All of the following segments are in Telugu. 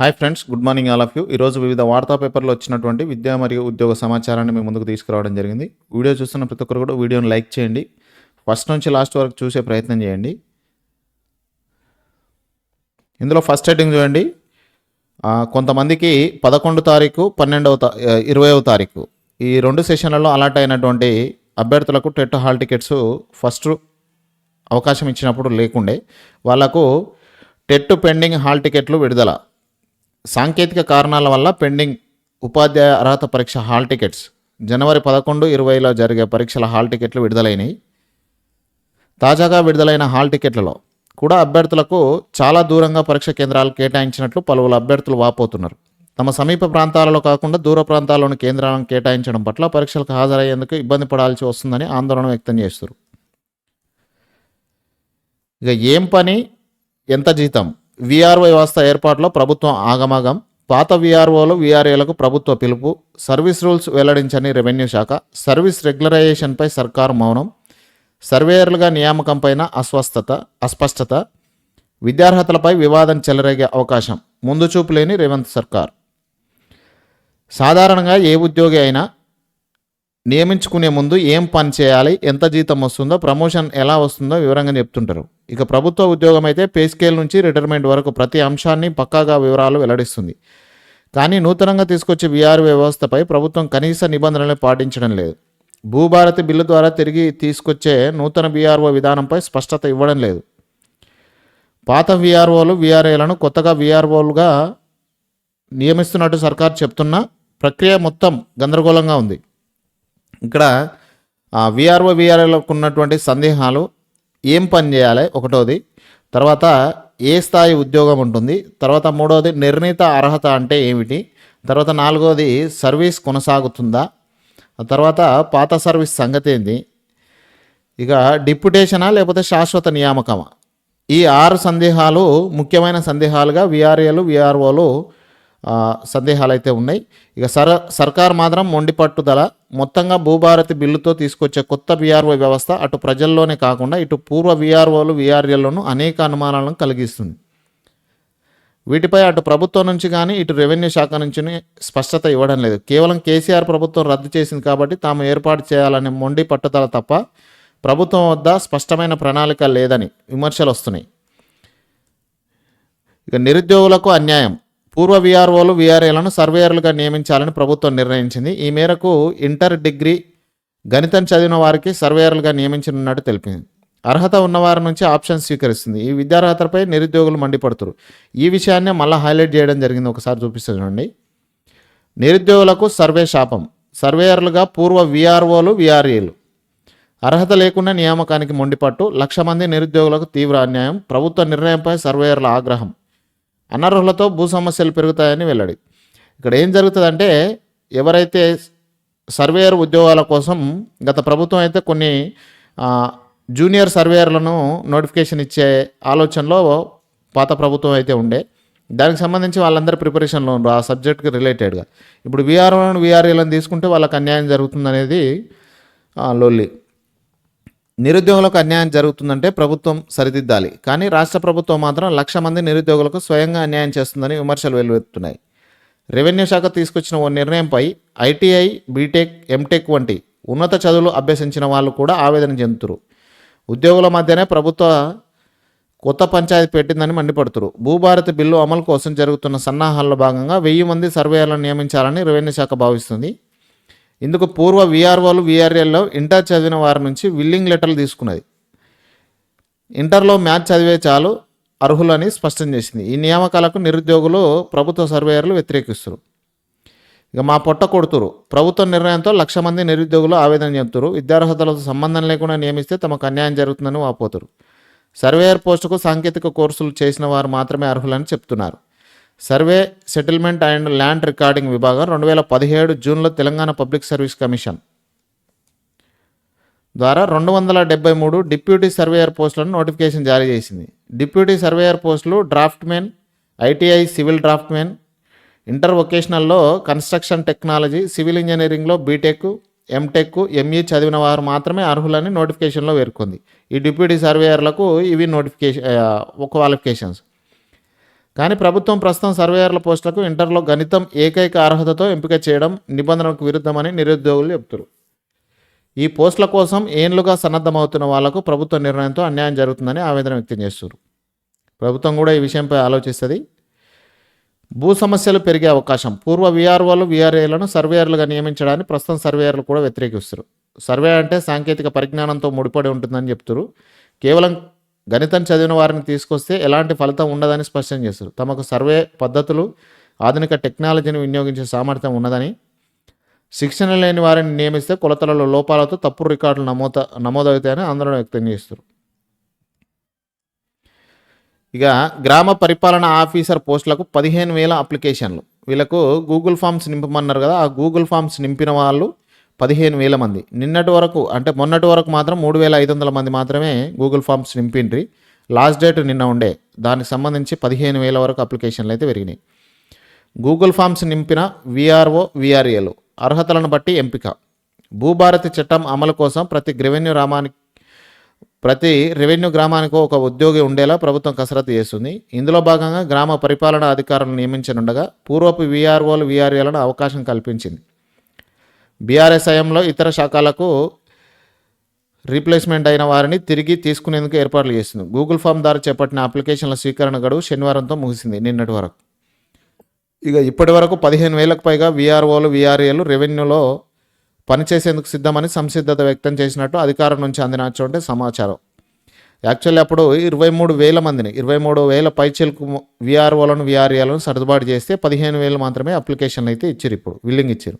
Hi friends good morning all of you. ఈరోజు వివిధ వార్తా పేపర్లో వచ్చినటువంటి విద్యా మరియు ఉద్యోగ సమాచారాన్ని మీ ముందుకు తీసుకురావడం జరిగింది. వీడియో చూస్తున్న ప్రతి ఒక్కరు కూడా వీడియోని లైక్ చేయండి. ఫస్ట్ నుంచి లాస్ట్ వరకు చూసే ప్రయత్నం చేయండి. ఇందులో ఫస్ట్ హెడ్డింగ్ చూడండి. కొంతమందికి పదకొండు తారీఖు పన్నెండవ తా ఇరవైవ తారీఖు. ఈ రెండు సెషన్లలో అలాట్ అయినటువంటి అభ్యర్థులకు టెట్ హాల్ టికెట్స్ ఫస్ట్ అవకాశం ఇచ్చినప్పుడు లేకుండే వాళ్ళకు టెట్ పెండింగ్ హాల్ టికెట్లు విడుదల. సాంకేతిక కారణాల వల్ల పెండింగ్ ఉపాధ్యాయ అర్హత పరీక్ష హాల్ టికెట్స్. జనవరి పదకొండు ఇరవైలో జరిగే పరీక్షల హాల్ టికెట్లు విడుదలైనవి తాజాగా విడుదలైన హాల్ టికెట్లలో కూడా అభ్యర్థులకు చాలా దూరంగా పరీక్ష కేంద్రాలు కేటాయించినట్లు పలువురు అభ్యర్థులు వాపోతున్నారు. తమ సమీప ప్రాంతాలలో కాకుండా దూర ప్రాంతాల్లోని కేంద్రాలను కేటాయించడం పట్ల పరీక్షలకు హాజరయ్యేందుకు ఇబ్బంది పడాల్సి వస్తుందని ఆందోళన వ్యక్తం చేస్తారు ఇక ఏం పని ఎంత జీతం? విఆర్ఓ వ్యవస్థ ఏర్పాటులో ప్రభుత్వం ఆగమాగం. పాత విఆర్ఓలు విఆర్ఏలకు ప్రభుత్వ పిలుపు. సర్వీస్ రూల్స్ వెల్లడించని రెవెన్యూ శాఖ. సర్వీస్ రెగ్యులరైజేషన్పై సర్కారు మౌనం. సర్వేయర్లుగా నియామకంపైన అస్వస్థత అస్పష్టత. విద్యార్హతలపై వివాదం చెలరేగే అవకాశం. ముందు చూపు లేని రేవంత్ సర్కార్. సాధారణంగా ఏ ఉద్యోగి అయినా నియమించుకునే ముందు ఏం పని చేయాలి ఎంత జీతం వస్తుందో ప్రమోషన్ ఎలా వస్తుందో వివరంగా చెప్తుంటారు. ఇక ప్రభుత్వ ఉద్యోగం అయితే పే స్కేల్ నుంచి రిటైర్మెంట్ వరకు ప్రతి అంశాన్ని పక్కాగా వివరాలు వెల్లడిస్తుంది. కానీ నూతనంగా తీసుకొచ్చే విఆర్ వ్యవస్థపై ప్రభుత్వం కనీస నిబంధనలు పాటించడం లేదు. భూభారతి బిల్లు ద్వారా తిరిగి తీసుకొచ్చే నూతన బీఆర్ఓ విధానంపై స్పష్టత ఇవ్వడం లేదు. పాత విఆర్ఓలు విఆర్ఏలను కొత్తగా విఆర్ఓలుగా నియమిస్తున్నట్టు సర్కార్ చెప్తున్న ప్రక్రియ మొత్తం గందరగోళంగా ఉంది. ఇక్కడ విఆర్ఓ విఆర్ఏలకు ఉన్నటువంటి సందేహాలు ఏం పని చేయాలి? ఒకటోది. తర్వాత ఏ స్థాయి ఉద్యోగం ఉంటుంది? తర్వాత మూడోది నిర్ణీత అర్హత అంటే ఏమిటి? తర్వాత నాలుగోది సర్వీస్ కొనసాగుతుందా? తర్వాత పాత సర్వీస్ సంగతి ఏంది? ఇక డిప్యుటేషనా లేకపోతే శాశ్వత నియామకమా? ఈ ఆరు సందేహాలు ముఖ్యమైన సందేహాలుగా విఆర్ఏలు విఆర్ఓలు సందేహాలు అయితే ఉన్నాయి. ఇక సర సర్కార్ మాత్రం మొండి పట్టుదల మొత్తంగా భూభారతి బిల్లుతో తీసుకొచ్చే కొత్త విఆర్ఓ వ్యవస్థ అటు ప్రజల్లోనే కాకుండా ఇటు పూర్వ విఆర్ఓలు విఆర్ఏలను అనేక అనుమానాలను కలిగిస్తుంది. వీటిపై అటు ప్రభుత్వం నుంచి కానీ ఇటు రెవెన్యూ శాఖ నుంచి స్పష్టత ఇవ్వడం లేదు. కేవలం కేసీఆర్ ప్రభుత్వం రద్దు చేసింది కాబట్టి తాము ఏర్పాటు చేయాలనే మొండి పట్టుదల తప్ప ప్రభుత్వం వద్ద స్పష్టమైన ప్రణాళిక లేదని విమర్శలు వస్తున్నాయి. ఇక నిరుద్యోగులకు అన్యాయం. పూర్వ విఆర్ఓలు విఆర్ఏలను సర్వేయర్లుగా నియమించాలని ప్రభుత్వం నిర్ణయించింది. ఈ మేరకు ఇంటర్ డిగ్రీ గణితం చదివిన వారికి సర్వేయర్లుగా నియమించనున్నట్టు తెలిపింది. అర్హత ఉన్నవారి నుంచి ఆప్షన్ స్వీకరిస్తుంది. ఈ విద్యార్హతలపై నిరుద్యోగులు మండిపడుతురు. ఈ విషయాన్ని మళ్ళీ హైలైట్ చేయడం జరిగింది. ఒకసారి చూపిస్తుంది చూడండి. నిరుద్యోగులకు సర్వే శాపం. సర్వేయర్లుగా పూర్వ విఆర్ఓలు విఆర్ఏలు అర్హత లేకుండా నియామకానికి మొండిపట్టు. లక్ష మంది నిరుద్యోగులకు తీవ్ర అన్యాయం. ప్రభుత్వ నిర్ణయంపై సర్వేయర్ల ఆగ్రహం. అనర్హులతో భూ సమస్యలు పెరుగుతాయని వెల్లడి. ఇక్కడ ఏం జరుగుతుందంటే ఎవరైతే సర్వేయర్ ఉద్యోగాల కోసం గత ప్రభుత్వం అయితే కొన్ని జూనియర్ సర్వేయర్లను నోటిఫికేషన్ ఇచ్చే ఆలోచనలో పాత ప్రభుత్వం అయితే ఉండే. దానికి సంబంధించి వాళ్ళందరూ ప్రిపరేషన్లో ఉండరు ఆ సబ్జెక్ట్కి రిలేటెడ్గా. ఇప్పుడు విఆర్ఓలను విఆర్ఏలను తీసుకుంటే వాళ్ళకి అన్యాయం జరుగుతుందనేది లొల్లి. నిరుద్యోగులకు అన్యాయం జరుగుతుందంటే ప్రభుత్వం సరిదిద్దాలి. కానీ రాష్ట్ర ప్రభుత్వం మాత్రం లక్ష మంది నిరుద్యోగులకు స్వయంగా అన్యాయం చేస్తుందని విమర్శలు వెలువెత్తున్నాయి. రెవెన్యూ శాఖ తీసుకొచ్చిన ఓ నిర్ణయంపై ఐటీఐ బీటెక్ ఎంటెక్ వంటి ఉన్నత చదువులు అభ్యసించిన వాళ్ళు కూడా ఆవేదన చెందుతురు. ఉద్యోగుల మధ్యనే ప్రభుత్వ కొత్త పంచాయతీ పెట్టిందని మండిపడుతురు. భూభారతి బిల్లు అమలు కోసం జరుగుతున్న సన్నాహాల్లో భాగంగా వెయ్యి మంది సర్వేయర్లను నియమించాలని రెవెన్యూ శాఖ భావిస్తుంది. ఇందుకు పూర్వ విఆర్ఓలు విఆర్ఎల్లో ఇంటర్ చదివిన వారి నుంచి విల్లింగ్ లెటర్లు తీసుకున్నది. ఇంటర్లో మ్యాథ్ చదివే చాలు అర్హులని స్పష్టం చేసింది. ఈ నియామకాలకు నిరుద్యోగులు ప్రభుత్వ సర్వేయర్లు వ్యతిరేకిస్తారు ఇక మా పొట్ట కొడుతురు. ప్రభుత్వ నిర్ణయంతో లక్ష మంది నిరుద్యోగులు ఆవేదన చెందుతారు. విద్యార్హతలతో సంబంధం లేకుండా నియమిస్తే తమకు అన్యాయం జరుగుతుందని వాపోతారు. సర్వేయర్ పోస్టుకు సాంకేతిక కోర్సులు చేసిన వారు మాత్రమే అర్హులని చెప్తున్నారు. Survey settlement and land recording విభాగం రెండు వేల పదిహేడు జూన్లో తెలంగాణ పబ్లిక్ సర్వీస్ కమిషన్ ద్వారా రెండు వందల డెబ్బై మూడు డిప్యూటీ సర్వేయర్ పోస్టులను నోటిఫికేషన్ జారీ చేసింది. డిప్యూటీ సర్వేయర్ పోస్టులు draftsmen ITI civil draftsmen inter వొకేషనల్లో construction technology civil ఇంజనీరింగ్లో బీటెక్ ఎంటెక్ ఎంఈ చదివిన వారు మాత్రమే అర్హులని నోటిఫికేషన్లో పేర్కొంది. ఈ డిప్యూటీ సర్వేయర్లకు ఇవి నోటిఫికేషన్ క్వాలిఫికేషన్స్. కానీ ప్రభుత్వం ప్రస్తుతం సర్వేయర్ల పోస్టులకు ఇంటర్లో గణితం ఏకైక అర్హతతో ఎంపిక చేయడం నిబంధనలకు విరుద్ధమని నిరుద్యోగులు చెప్తారు ఈ పోస్టుల కోసం ఏండ్లుగా సన్నద్ధమవుతున్న వాళ్ళకు ప్రభుత్వ నిర్ణయంతో అన్యాయం జరుగుతుందని ఆవేదన వ్యక్తం చేస్తున్నారు. ప్రభుత్వం కూడా ఈ విషయంపై ఆలోచిస్తుంది. భూ సమస్యలు పెరిగే అవకాశం. పూర్వ విఆర్ఓలు విఆర్ఏలను సర్వేయర్లుగా నియమించడాన్ని ప్రస్తుతం సర్వేయర్లు కూడా వ్యతిరేకిస్తారు సర్వే అంటే సాంకేతిక పరిజ్ఞానంతో ముడిపడి ఉంటుందని చెప్తారు కేవలం గణితం చదివిన వారిని తీసుకొస్తే ఎలాంటి ఫలితం ఉండదని స్పష్టం చేస్తారు. తమకు సర్వే పద్ధతులు ఆధునిక టెక్నాలజీని వినియోగించే సామర్థ్యం ఉన్నదని శిక్షణ లేని వారిని నియమిస్తే కొలతలలో లోపాలతో తప్పుడు రికార్డులు నమోద నమోదవుతాయని ఆందోళన వ్యక్తం చేస్తారు. ఇక గ్రామ పరిపాలన ఆఫీసర్ పోస్టులకు పదిహేను వేల అప్లికేషన్లు. వీళ్ళకు గూగుల్ ఫామ్స్ నింపమన్నారు కదా ఆ గూగుల్ ఫామ్స్ నింపిన వాళ్ళు పదిహేను వేల మంది. నిన్నటి వరకు అంటే మొన్నటి వరకు మాత్రం మూడు వేల ఐదు వందల మంది మాత్రమే గూగుల్ ఫామ్స్ నింపిండ్రి. లాస్ట్ డేట్ నిన్న ఉండే. దానికి సంబంధించి పదిహేను వేల వరకు అప్లికేషన్లు అయితే పెరిగినాయి. గూగుల్ ఫామ్స్ నింపిన విఆర్ఓ విఆర్ఏలు అర్హతలను బట్టి ఎంపిక. భూభారతి చట్టం అమలు కోసం ప్రతి రెవెన్యూ రామానికి ప్రతి రెవెన్యూ గ్రామానికి ఒక ఉద్యోగి ఉండేలా ప్రభుత్వం కసరత్తు చేస్తుంది. ఇందులో భాగంగా గ్రామ పరిపాలనా అధికారులను నియమించనుండగా పూర్వపు విఆర్ఓలు విఆర్ఏలను అవకాశం కల్పించింది. బీఆర్ఎస్ హయాంలో ఇతర శాఖలకు రీప్లేస్మెంట్ అయిన వారిని తిరిగి తీసుకునేందుకు ఏర్పాట్లు చేసింది గూగుల్ ఫామ్ ద్వారా చేపట్టిన అప్లికేషన్ల స్వీకరణ గడువు శనివారంతో ముగిసింది. నిన్నటి వరకు. ఇక ఇప్పటి వరకు పదిహేను వేలకు పైగా వీఆర్ఓలు వీఆర్ఏలు రెవెన్యూలో పనిచేసేందుకు సిద్ధమని సంసిద్ధత వ్యక్తం చేసినట్టు అధికారం నుంచి అందినటువంటి సమాచారం. యాక్చువల్లీ అప్పుడు ఇరవై మూడు వేల మందిని ఇరవై మూడు వేల పైచీలకు వీఆర్ఓలను వీఆర్ఏలను సర్దుబాటు చేస్తే పదిహేను వేలు మాత్రమే అప్లికేషన్లు అయితే ఇచ్చారు ఇప్పుడు విల్లింగ్ ఇచ్చారు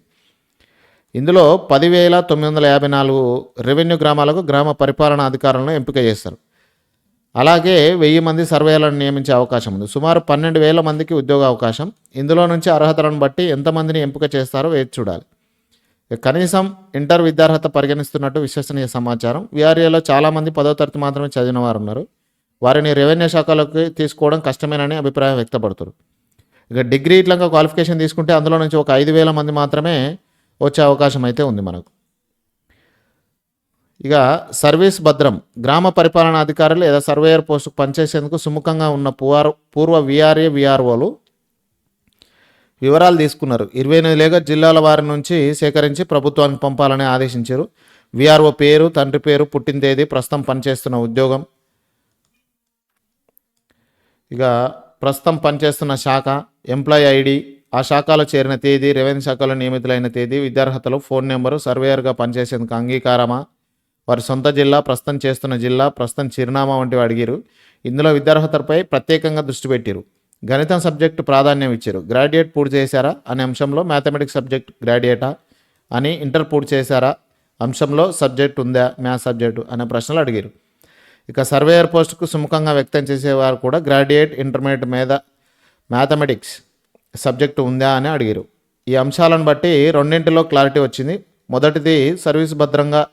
ఇందులో పదివేల తొమ్మిది వందల యాభై నాలుగు రెవెన్యూ గ్రామాలకు గ్రామ పరిపాలనా అధికారులను ఎంపిక చేస్తారు. అలాగే వెయ్యి మంది సర్వేలను నియమించే అవకాశం ఉంది. సుమారు పన్నెండు వేల మందికి ఉద్యోగ అవకాశం. ఇందులో నుంచి అర్హతలను బట్టి ఎంతమందిని ఎంపిక చేస్తారో వేచి చూడాలి. ఇక కనీసం ఇంటర్ విద్యార్హత పరిగణిస్తున్నట్టు విశ్వసనీయ సమాచారం. విఆర్ఏలో చాలామంది పదో తరగతి మాత్రమే చదివిన వారు ఉన్నారు వారిని రెవెన్యూ శాఖలోకి తీసుకోవడం కష్టమేనని అభిప్రాయం వ్యక్తపడుతారు ఇక డిగ్రీ ఇట్లా క్వాలిఫికేషన్ తీసుకుంటే అందులో నుంచి ఒక ఐదు వేల మంది మాత్రమే వచ్చే అవకాశం అయితే ఉంది మనకు. ఇక సర్వీస్ భద్రం గ్రామ పరిపాలనా అధికారులు లేదా సర్వేయర్ పోస్టుకు పనిచేసేందుకు సుముఖంగా ఉన్న పూర్ పూర్వ విఆర్ఏ విఆర్ఓలు వివరాలు తీసుకున్నారు. ఇరవై ఎనిమిది లేక జిల్లాల వారి నుంచి సేకరించి ప్రభుత్వానికి పంపాలని ఆదేశించారు. విఆర్ఓ పేరు తండ్రి పేరు పుట్టిన తేదీ ప్రస్తుతం పనిచేస్తున్న ఉద్యోగం. ఇక ప్రస్తుతం పనిచేస్తున్న శాఖ ఎంప్లాయీ ఐడి ఆ శాఖలో చేరిన తేదీ రెవెన్యూ శాఖలో నియమితులైన తేదీ విద్యార్హతలు ఫోన్ నెంబరు సర్వేయర్గా పనిచేసేందుకు అంగీకారమా? వారి సొంత జిల్లా ప్రస్తుతం చేస్తున్న జిల్లా ప్రస్తుతం చిరునామా వంటివి అడిగిరు. ఇందులో విద్యార్హతలపై ప్రత్యేకంగా దృష్టి పెట్టిరు. గణితం సబ్జెక్టు ప్రాధాన్యం ఇచ్చారు. గ్రాడ్యుయేట్ పూర్తి చేశారా? అనే అంశంలో మ్యాథమెటిక్స్ సబ్జెక్ట్ గ్రాడ్యుయేటా? అని ఇంటర్ పూర్తి చేశారా? అంశంలో సబ్జెక్ట్ ఉందా? మ్యాథ్స్ సబ్జెక్టు అనే ప్రశ్నలు అడిగారు. ఇక సర్వేయర్ పోస్టుకు సుముఖంగా వ్యక్తం చేసేవారు కూడా గ్రాడ్యుయేట్ ఇంటర్మీడియట్ మీద మ్యాథమెటిక్స్ సబ్జెక్టు ఉందా అని అడిగారు ఈ అంశాలను బట్టి రెండింటిలో క్లారిటీ వచ్చింది. మొదటిది సర్వీస్ భద్రంగా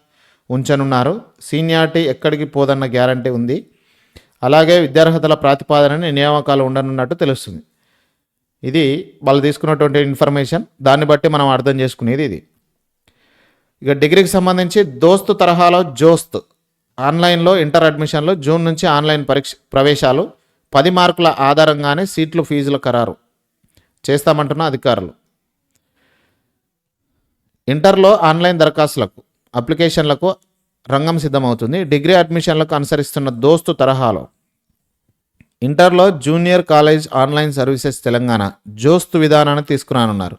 ఉంచనున్నారు. సీనియారిటీ ఎక్కడికి పోదన్న గ్యారంటీ ఉంది. అలాగే విద్యార్హతల ప్రాతిపాదనని నియామకాలు ఉండనున్నట్టు తెలుస్తుంది. ఇది వాళ్ళు తీసుకున్నటువంటి ఇన్ఫర్మేషన్. దాన్ని బట్టి మనం అర్థం చేసుకునేది ఇది. ఇక డిగ్రీకి సంబంధించి దోస్తు తరహాలో జోస్త్. ఆన్లైన్లో ఇంటర్ అడ్మిషన్లు జూన్ నుంచి ఆన్లైన్ పరీక్ష ప్రవేశాలు పది మార్కుల ఆధారంగానే సీట్లు ఫీజుల ఖరారు. చేస్తామంటున్న అధికారులు. ఇంటర్లో ఆన్లైన్ దరఖాస్తులకు అప్లికేషన్లకు రంగం సిద్ధమవుతుంది. డిగ్రీ అడ్మిషన్లకు అనుసరిస్తున్న దోస్తు తరహాలో ఇంటర్లో junior college online services Telangana జోస్తు విధానాన్ని తీసుకురానున్నారు.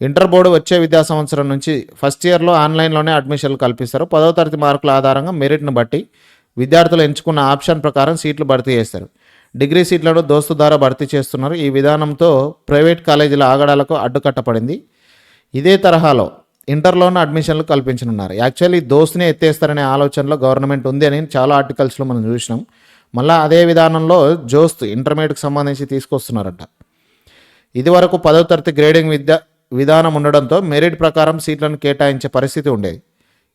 ఇంటర్ బోర్డు వచ్చే విద్యా సంవత్సరం నుంచి ఫస్ట్ ఇయర్లో ఆన్లైన్లోనే అడ్మిషన్లు కల్పిస్తారు. పదవ తరగతి మార్కుల ఆధారంగా మెరిట్ను బట్టి విద్యార్థులు ఎంచుకున్న ఆప్షన్ ప్రకారం సీట్లు భర్తీ చేస్తారు. డిగ్రీ సీట్లను దోస్తు ద్వారా భర్తీ చేస్తున్నారు. ఈ విధానంతో ప్రైవేట్ కాలేజీల ఆగడాలకు అడ్డుకట్టపడింది ఇదే తరహాలో ఇంటర్లోనూ అడ్మిషన్లు కల్పించనున్నారు. యాక్చువల్లీ దోస్తునే ఎత్తేస్తారనే ఆలోచనలో గవర్నమెంట్ ఉంది అని చాలా ఆర్టికల్స్లో మనం చూసినాం. మళ్ళీ అదే విధానంలో జోస్త్ ఇంటర్మీడియట్కి సంబంధించి తీసుకొస్తున్నారట. ఇదివరకు పదో తరగతి గ్రేడింగ్ విద్య విధానం ఉండడంతో మెరిట్ ప్రకారం సీట్లను కేటాయించే పరిస్థితి ఉండేది.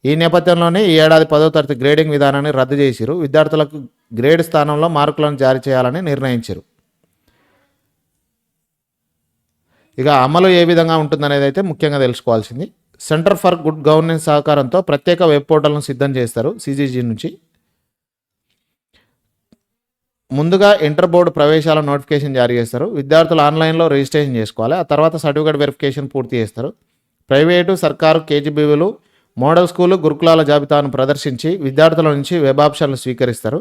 ఈ నేపథ్యంలోనే ఈ ఏడాది పదో తరగతి గ్రేడింగ్ విధానాన్ని రద్దు చేసిరు. విద్యార్థులకు గ్రేడ్ స్థానంలో మార్కులను జారీ చేయాలని నిర్ణయించారు. ఇక అమలు ఏ విధంగా ఉంటుందనేది అయితే ముఖ్యంగా తెలుసుకోవాల్సింది. సెంటర్ ఫర్ గుడ్ గవర్నెన్స్ సహకారంతో ప్రత్యేక వెబ్ పోర్టల్ను సిద్ధం చేస్తారు సిజీజీ నుంచి. ముందుగా ఇంటర్ బోర్డు ప్రవేశాల నోటిఫికేషన్ జారీ చేస్తారు. విద్యార్థులు ఆన్లైన్లో రిజిస్ట్రేషన్ చేసుకోవాలి. ఆ తర్వాత సర్టిఫికేట్ వెరిఫికేషన్ పూర్తి చేస్తారు. ప్రైవేటు సర్కారు కేజీబీవీలు మోడల్ స్కూలు గురుకులాల జాబితాను ప్రదర్శించి విద్యార్థుల నుంచి వెబ్ ఆప్షన్లు స్వీకరిస్తారు.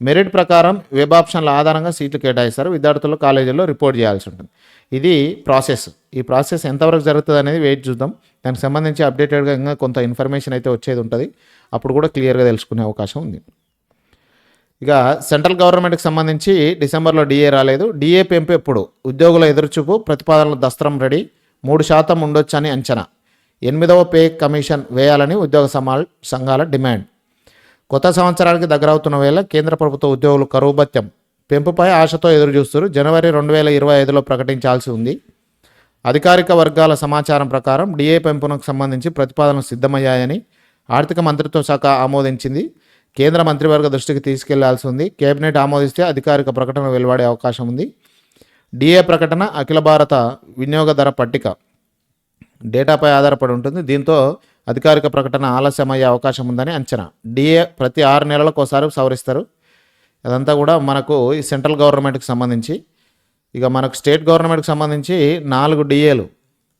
మెరిట్ ప్రకారం వెబ్ ఆప్షన్ల ఆధారంగా సీట్లు కేటాయిస్తారు. విద్యార్థులు కాలేజీల్లో రిపోర్ట్ చేయాల్సి ఉంటుంది. ఇది ప్రాసెస్. ఈ ప్రాసెస్ ఎంతవరకు జరుగుతుంది అనేది వెయిట్ చూద్దాం. దానికి సంబంధించి అప్డేటెడ్గా ఇంకా కొంత ఇన్ఫర్మేషన్ అయితే వచ్చేది ఉంటుంది. అప్పుడు కూడా క్లియర్గా తెలుసుకునే అవకాశం ఉంది. ఇక సెంట్రల్ గవర్నమెంట్కి సంబంధించి డిసెంబర్లో డిఏ రాలేదు. డిఏ పెంపు ఎప్పుడు? ఉద్యోగుల ఎదురుచూపు ప్రతిపాదనల దస్త్రం రెడీ మూడు శాతం ఉండొచ్చని అంచనా. ఎనిమిదవ పే కమిషన్ వేయాలని ఉద్యోగ సమా సంఘాల డిమాండ్. కొత్త సంవత్సరానికి దగ్గరవుతున్న వేళ కేంద్ర ప్రభుత్వ ఉద్యోగులు కరువు భత్యం పెంపుపై ఆశతో ఎదురుచూస్తారు జనవరి రెండు వేల ఇరవై ఐదులో ప్రకటించాల్సి ఉంది. అధికారిక వర్గాల సమాచారం ప్రకారం డిఏ పెంపునకు సంబంధించి ప్రతిపాదనలు సిద్ధమయ్యాయని ఆర్థిక మంత్రిత్వ శాఖ ఆమోదించింది. కేంద్ర మంత్రివర్గ దృష్టికి తీసుకెళ్ళాల్సి ఉంది. కేబినెట్ ఆమోదిస్తే అధికారిక ప్రకటన వెలువడే అవకాశం ఉంది. డిఏ ప్రకటన అఖిల భారత వినియోగ ధర పట్టిక. డేటాపై ఆధారపడి ఉంటుంది. దీంతో అధికారిక ప్రకటన ఆలస్యమయ్యే అవకాశం ఉందని అంచనా. డిఏ ప్రతి ఆరు నెలలకు ఒకసారి సవరిస్తారు. అదంతా కూడా మనకు ఈ సెంట్రల్ గవర్నమెంట్కి సంబంధించి. ఇక మనకు స్టేట్ గవర్నమెంట్కి సంబంధించి నాలుగు డిఏలు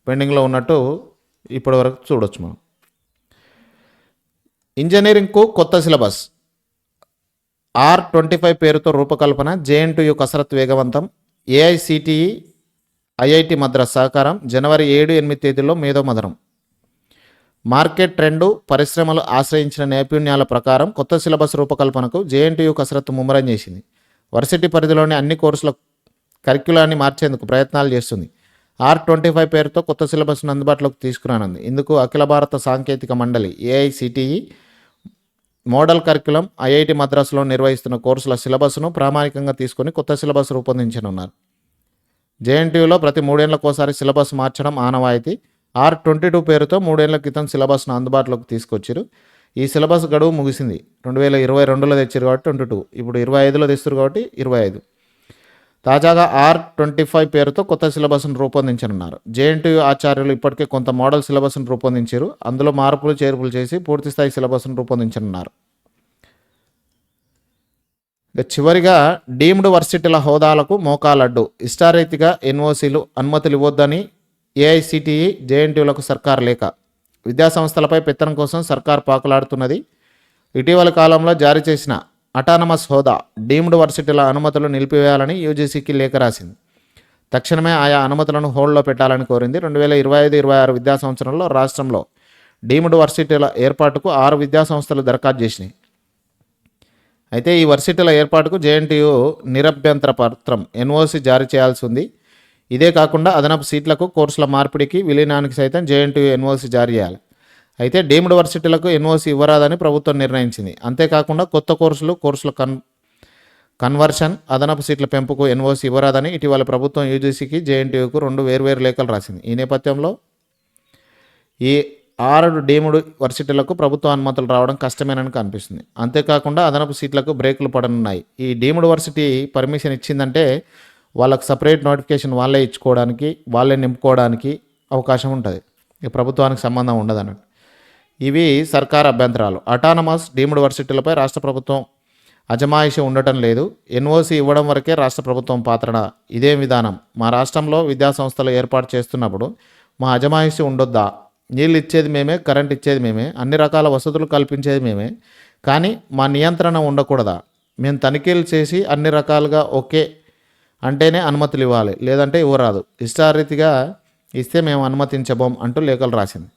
పెండింగ్లో ఉన్నట్టు ఇప్పటి వరకు చూడొచ్చు మనం. ఇంజనీరింగ్కు కొత్త సిలబస్. ఆర్ ట్వంటీ ఫైవ్ పేరుతో రూపకల్పన జేఎన్టీయు కసరత్ వేగవంతం ఏఐసిటిఈ ఐఐటి మద్రాస్ సహకారం జనవరి ఏడు ఎనిమిది తేదీల్లో మేధోమధనం మార్కెట్ ట్రెండు పరిశ్రమలు ఆశ్రయించిన నైపుణ్యాల ప్రకారం కొత్త సిలబస్ రూపకల్పనకు జేఎన్టీయు కసరత్తు ముమ్మరం చేసింది. వర్సిటీ పరిధిలోని అన్ని కోర్సుల కరిక్యులాన్ని మార్చేందుకు ప్రయత్నాలు చేస్తుంది. ఆర్ ట్వంటీ ఫైవ్ పేరుతో కొత్త సిలబస్ను అందుబాటులోకి తీసుకురానుంది. ఇందుకు అఖిల భారత సాంకేతిక మండలి ఏఐసిటిఈ మోడల్ కరికులం ఐఐటి మద్రాసులో నిర్వహిస్తున్న కోర్సుల సిలబస్ను ప్రామాణికంగా తీసుకొని కొత్త సిలబస్ రూపొందించనున్నారు. జేఎన్టీయూలో ప్రతి మూడేళ్ళకోసారి సిలబస్ మార్చడం ఆనవాయితీ. ఆర్ ట్వంటీ టూ పేరుతో మూడేళ్ళ క్రితం సిలబస్ను అందుబాటులోకి తీసుకొచ్చారు. ఈ సిలబస్ గడువు ముగిసింది. రెండు వేల ఇరవై రెండులో తెచ్చారు కాబట్టి ట్వంటీ టూ. ఇప్పుడు ఇరవై ఐదులో తెస్తారు కాబట్టి ఇరవై ఐదు. తాజాగా ఆర్ ట్వంటీ ఫైవ్ పేరుతో కొత్త సిలబస్ను రూపొందించనున్నారు. జేఎన్టీయూ ఆచార్యులు ఇప్పటికే కొంత మోడల్ సిలబస్ను రూపొందించారు. అందులో మార్పులు చేర్పులు చేసి పూర్తిస్థాయి సిలబస్ను రూపొందించనున్నారు. ఇక చివరిగా డీమ్డ్ వర్సిటీల హోదాలకు మోకాలడ్డు. ఇష్టారీతిగా ఎన్ఓసీలు అనుమతులు ఇవ్వొద్దని ఏఐసిటిఈ జేఎన్టీయులకు సర్కార్ లేఖ. విద్యాసంస్థలపై పెత్తనం కోసం సర్కార్ పాకులాడుతున్నది. ఇటీవల కాలంలో జారీ చేసిన అటానమస్ హోదా డీమ్డ్ వర్సిటీల అనుమతులు నిలిపివేయాలని యూజీసీకి లేఖ రాసింది. తక్షణమే ఆయా అనుమతులను హోల్డ్లో పెట్టాలని కోరింది. రెండు వేల ఇరవై ఐదు ఇరవై ఆరు విద్యా సంవత్సరంలో రాష్ట్రంలో డీమ్డ్ వర్సిటీల ఏర్పాటుకు ఆరు విద్యా సంస్థలు దరఖాస్తు చేసినాయి. అయితే ఈ వర్సిటీల ఏర్పాటుకు జేఎన్టీయు నిరభ్యంతర పత్రం ఎన్ఓసి జారీ చేయాల్సి ఉంది. ఇదే కాకుండా అదనపు సీట్లకు కోర్సుల మార్పిడికి విలీనానికి సైతం జేఎన్టీయు ఎన్ఓసి జారీ చేయాలి. అయితే డీమ్డ్ వర్సిటీలకు ఎన్ఓసి ఇవ్వరాదని ప్రభుత్వం నిర్ణయించింది. అంతేకాకుండా కొత్త కోర్సులు కోర్సుల కన్ కన్వర్షన్ అదనపు సీట్ల పెంపుకు ఎన్ఓసి ఇవ్వరాదని ఇటీవల ప్రభుత్వం యూజీసీకి జేఎన్టీయూకు రెండు వేర్వేరు లేఖలు రాసింది. ఈ నేపథ్యంలో ఈ ఆరు డీముడు వర్సిటీలకు ప్రభుత్వ అనుమతులు రావడం కష్టమేనని కనిపిస్తుంది. అంతేకాకుండా అదనపు సీట్లకు బ్రేకులు పడనున్నాయి. ఈ డీముడ్ వర్సిటీ పర్మిషన్ ఇచ్చిందంటే వాళ్ళకు సపరేట్ నోటిఫికేషన్ వాళ్ళే ఇచ్చుకోవడానికి వాళ్ళే నింపుకోవడానికి అవకాశం ఉంటుంది. ఈ ప్రభుత్వానికి సంబంధం ఉండదు ఇవి సర్కార్ అభ్యంతరాలు. అటానమస్ డీమ్డ్ వర్సిటీలపై రాష్ట్ర ప్రభుత్వం అజమాయిషి ఉండటం లేదు. ఎన్ఓసి ఇవ్వడం వరకే రాష్ట్ర ప్రభుత్వం పాత్రన. ఇదే విధానం. మా రాష్ట్రంలో విద్యాసంస్థలు ఏర్పాటు చేస్తున్నప్పుడు మా అజమాయిషి ఉండొద్దా? నీళ్ళు ఇచ్చేది మేమే కరెంట్ ఇచ్చేది మేమే అన్ని రకాల వసతులు కల్పించేది మేమే. కానీ మా నియంత్రణ ఉండకూడదా? మేము తనిఖీలు చేసి అన్ని రకాలుగా ఓకే అంటేనే అనుమతులు ఇవ్వాలి. లేదంటే ఇవ్వరాదు. ఇష్టారీతిగా ఇస్తే మేము అనుమతించబోం అంటూ లేఖలు రాసింది.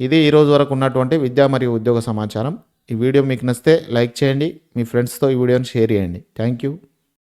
ఇది ఈరోజు వరకు ఉన్నటువంటి విద్యా మరియు ఉద్యోగ సమాచారం. ఈ వీడియో మీకు నచ్చితే లైక్ చేయండి. మీ ఫ్రెండ్స్తో ఈ వీడియోని షేర్ చేయండి. Thank you.